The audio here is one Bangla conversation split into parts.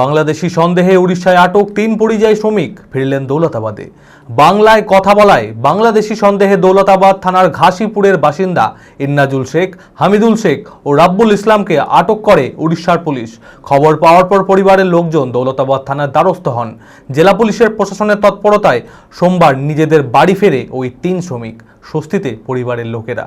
বাংলাদেশি সন্দেহে উড়িষ্যায় আটক তিন পরিযায়ী শ্রমিক, ফিরলেন দৌলতাবাদে। বাংলায় কথা বলায় বাংলাদেশি সন্দেহে দৌলতাবাদ থানার ঘাসিপুরের বাসিন্দা ইন্নাজুল শেখ, হামিদুল শেখ ও রাব্বুল ইসলামকে আটক করে উড়িষ্যার পুলিশ। খবর পাওয়ার পর পরিবারের লোকজন দৌলতাবাদ থানার দ্বারস্থ হন। জেলা পুলিশের প্রশাসনের তৎপরতায় সোমবার নিজেদের বাড়ি ফেরে ওই তিন শ্রমিক, স্বস্তিতে পরিবারের লোকেরা।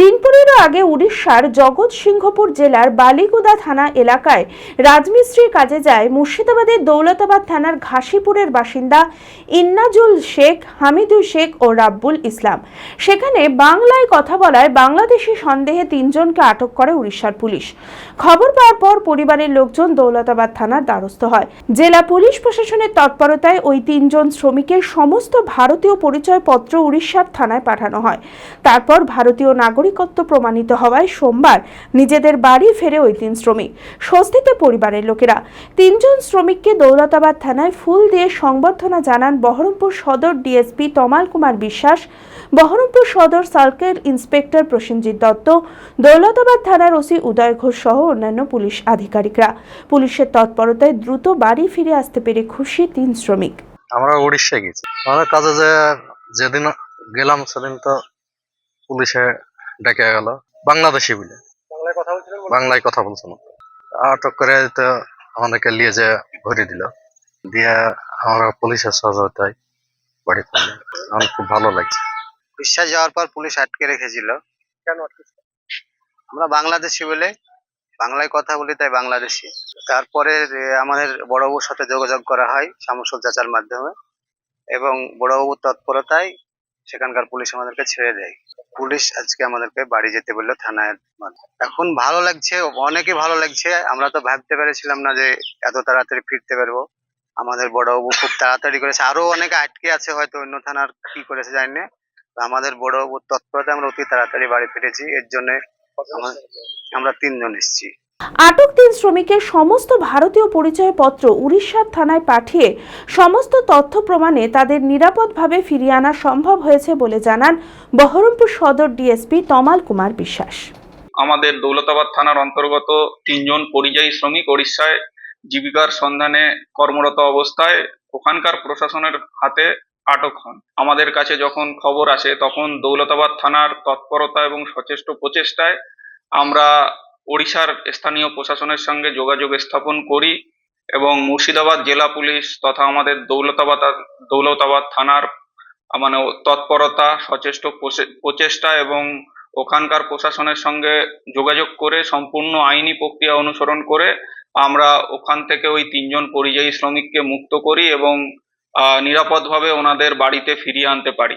দিন পনেরো আগে উড়িষ্যার জগৎসিংহপুর জেলার বালিগুদা থানা এলাকায় রাজমিস্ত্রির কাজে যায় মুর্শিদাবাদের দৌলতাবাদ থানার ঘাসিপুরের বাসিন্দা ইন্নাজুল শেখ, হামিদুল শেখ ও রাব্বুল ইসলাম। সেখানে বাংলায় কথা বলায় বাংলাদেশি সন্দেহে তিনজনকে আটক করে উড়িষ্যার পুলিশ। খবর পাওয়ার পর পরিবারের লোকজন দৌলতাবাদ থানার দ্বারস্থ হয়। জেলা পুলিশ প্রশাসনের তৎপরতায় ওই তিনজন শ্রমিকের সমস্ত ভারতীয় পরিচয়পত্র উড়িষ্যার থানায় পাঠানো হয়। তারপর ভারতীয় নাগরিকত্ব প্রমাণিত হওয়ায় সোমবার নিজেদের বাড়ি ফেরে ওই তিন শ্রমিক। স্বস্তিতে পরিবারের লোকেরা, তিনজন শ্রমিককে দৌলতাবাদ থানায় ফুল দিয়ে সংবর্ধনা জানান বহরমপুর সদর ডিএসপি তমাল কুমার বিশ্বাস, বহরমপুর সদর সার্কেল ইন্সপেক্টর প্রসেনজিৎ দত্ত, দৌলতাবাদ থানার ওসি উদয় ঘোষ সহ অন্যান্য পুলিশ আধিকারিকরা। পুলিশের তৎপরতায় দ্রুত বাড়ি ফিরে আসতে পেরে খুশি তিন শ্রমিক। আমরা উড়িষ্যায় গেছি। আমাদের কাজে যে যেদিন গেলাম, সেদিন তো পুলিশে ডেকে গেল। বাংলাদেশি বলে। বাংলায় কথা বলছিলেন বলে? বাংলায় কথা বলছিল। আটক করে তো আমাদেরকে নিয়ে যে ভরে দিল। দিয়ে আমরা পুলিশের সহযোগিতায় বাড়ি ফিরলাম আমার খুব ভালো লাগছে। উড়িষ্যা যাওয়ার পর পুলিশ আটকে রেখেছিল। কেন আমরা বাংলাদেশি বলে বাংলায় কথা বলি তাই বাংলাদেশি। তারপরে আমাদের বড়বাবুর সাথে যোগাযোগ করা হয় শামসুল চাচার মাধ্যমে। এবং বড়বাবুর তৎপরতায় সেখানকার পুলিশ আমাদেরকে ছেড়ে দেয়। পুলিশ আজকে আমাদেরকে বাড়ি যেতে বলল থানায়। এখন ভালো লাগছে অনেকে ভালো লাগছে। আমরা তো ভাবতে পেরেছিলাম না যে এত তাড়াতাড়ি ফিরতে পারব। আমাদের বড় বড়বাবু খুব তাড়াতাড়ি করেছে। আরও অনেকে আটকে আছে হয়তো অন্য থানার কি করেছে জানি না। বড় আমাদের বড়বাবুর তৎপরতায় আমরা অতি তাড়াতাড়ি বাড়ি ফিরেছি। এর জন্য আমরা তিনজন এসেছি। আটক তিন শ্রমিকের সমস্ত ভারতীয় পরিচয়পত্র উড়িষ্যার থানায় পাঠিয়ে সমস্ত তথ্য প্রমাণে তাদের নিরাপদভাবে ফিরিয়ে আনা সম্ভব হয়েছে বলে জানান বহরমপুর সদর ডিএসপি তমাল কুমার বিশ্বাস। আমাদের দৌলতাবাদ থানার অন্তর্গত তিনজন পরিযায়ী শ্রমিক ওড়িশায় জীবিকার সন্ধানে কর্মরত অবস্থায় ওখানকার প্রশাসনের হাতে আটক হন। আমাদের কাছে যখন খবর আসে, তখন দৌলতাবাদ থানার তৎপরতা এবং সচেষ্ট প্রচেষ্টায় আমরা ওড়িশার স্থানীয় প্রশাসনের সঙ্গে যোগাযোগ স্থাপন করি এবং মুর্শিদাবাদ জেলা পুলিশ তথা আমাদের দৌলতাবাদ দৌলতাবাদ থানার মানে তৎপরতা, সচেষ্ট প্রচে- প্রচেষ্টা এবং ওখানকার প্রশাসনের সঙ্গে যোগাযোগ করে সম্পূর্ণ আইনি প্রক্রিয়া অনুসরণ করে আমরা ওখান থেকে ওই তিনজন পরিযায়ী শ্রমিককে মুক্ত করি এবং নিরাপদভাবে ওনাদের বাড়িতে ফিরিয়ে আনতে পারি।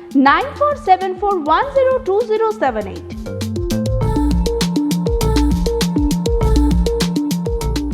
9474102078.